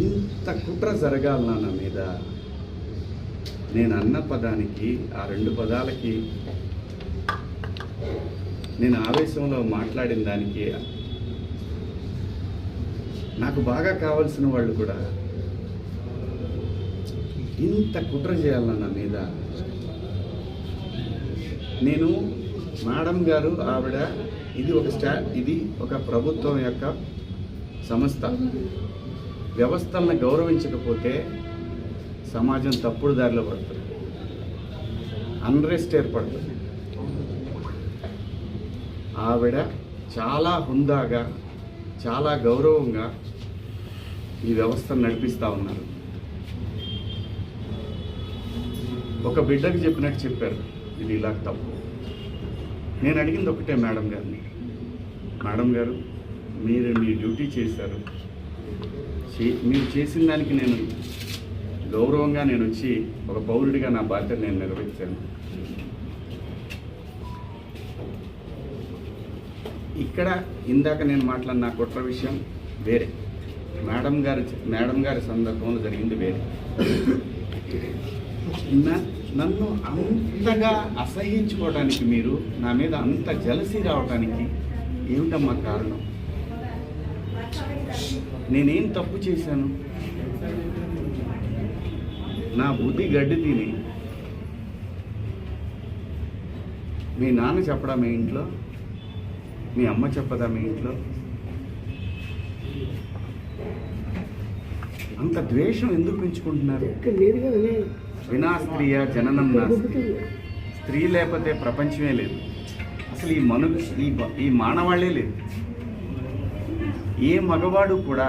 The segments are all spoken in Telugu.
ఇంత కుట్ర జరగాలనా నా మీద నేను అన్న పదానికి ఆ రెండు పదాలకి నేను ఆవేశంలో మాట్లాడిన దానికి నాకు బాగా కావాల్సిన వాళ్ళు కూడా ఇంత కుట్ర చేయాలన్నా నా మీద నేను మేడం గారు ఆవిడ ఇది ఒక స్టా ఇది ఒక ప్రభుత్వం యొక్క సంస్థ. వ్యవస్థలను గౌరవించకపోతే సమాజం తప్పుడు దారిలో పడుతుంది. అన్రెస్ట్ ఏర్పడుతుంది. ఆవిడ చాలా హుందాగా చాలా గౌరవంగా ఈ వ్యవస్థను నడిపిస్తూ ఉన్నారు. ఒక బిడ్డకి చెప్పినట్టు చెప్పారు. ఇది ఇలా తప్పు. నేను అడిగింది ఒకటే మేడం గారిని. మేడం గారు మీరు మీ డ్యూటీ చేశారు. చే- మీరు చేసిన దానికి నేను గౌరవంగా నేను వచ్చి ఒక పౌరుడిగా నా బాధ్యత నేను నిర్వహించాను ఇక్కడ ఇందాక నేను మాట్లాడిన నా కుట్ర విషయం వేరే. మేడం గారి మేడం గారి సందర్భంలో జరిగింది వేరే. నన్ను అంతగా అసహించుకోవడానికి మీరు నా మీద అంత జలసి రావడానికి ఏమిటమ్మా కారణం? నేనేం తప్పు చేశాను? నా బుద్ధి గడ్డి తిని. మీ నాన్న చెప్పడా మీ ఇంట్లో? మీ అమ్మ చెప్పదా మీ ఇంట్లో? అంత ద్వేషం ఎందుకు పెంచుకుంటున్నారు. వినా స్త్రీయ జననం నాస్తి స్త్రీ లేకపోతే ప్రపంచమే లేదు. అసలు ఈ మను ఈ మానవాళ్ళే లేదు ఏ మగవాడు కూడా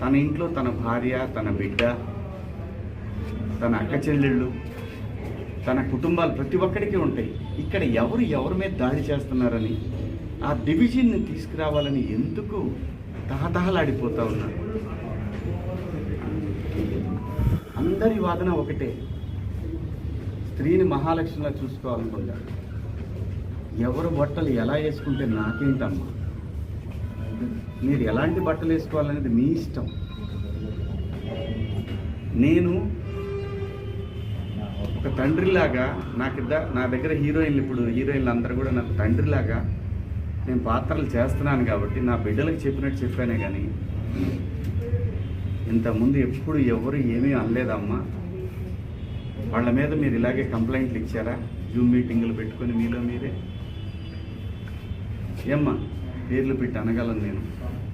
తన ఇంట్లో తన భార్య తన బిడ్డ తన అక్క చెల్లెళ్ళు తన కుటుంబాలు ప్రతి ఒక్కడికి ఉంటాయి. ఇక్కడ ఎవరు ఎవరి మీద దాడి చేస్తున్నారని ఆ డివిజన్ని తీసుకురావాలని ఎందుకు తహతహలాడిపోతా ఉన్నారు? అందరి వాదన ఒకటే. స్త్రీని మహాలక్ష్మిలా చూసుకోవాలనుకుంటారు ఎవరు బట్టలు ఎలా వేసుకుంటే నాకేంటమ్మా? మీరు ఎలాంటి బట్టలు వేసుకోవాలనేది మీ ఇష్టం. నేను ఒక తండ్రిలాగా నాకు నా దగ్గర హీరోయిన్లు ఇప్పుడు హీరోయిన్లు అందరూ కూడా నాకు తండ్రిలాగా నేను పాత్రలు చేస్తున్నాను కాబట్టి నా బిడ్డలకు చెప్పినట్టు చెప్పానే కానీ ఇంతకుముందు ఎప్పుడు ఎవరు ఏమీ అనలేదమ్మా. వాళ్ళ మీద మీరు ఇలాగే కంప్లైంట్లు ఇచ్చారా? జూమ్ మీటింగులు పెట్టుకొని మీలో మీరే? ఏమ్మా? పేర్లు పెట్టి అనగలను నేను.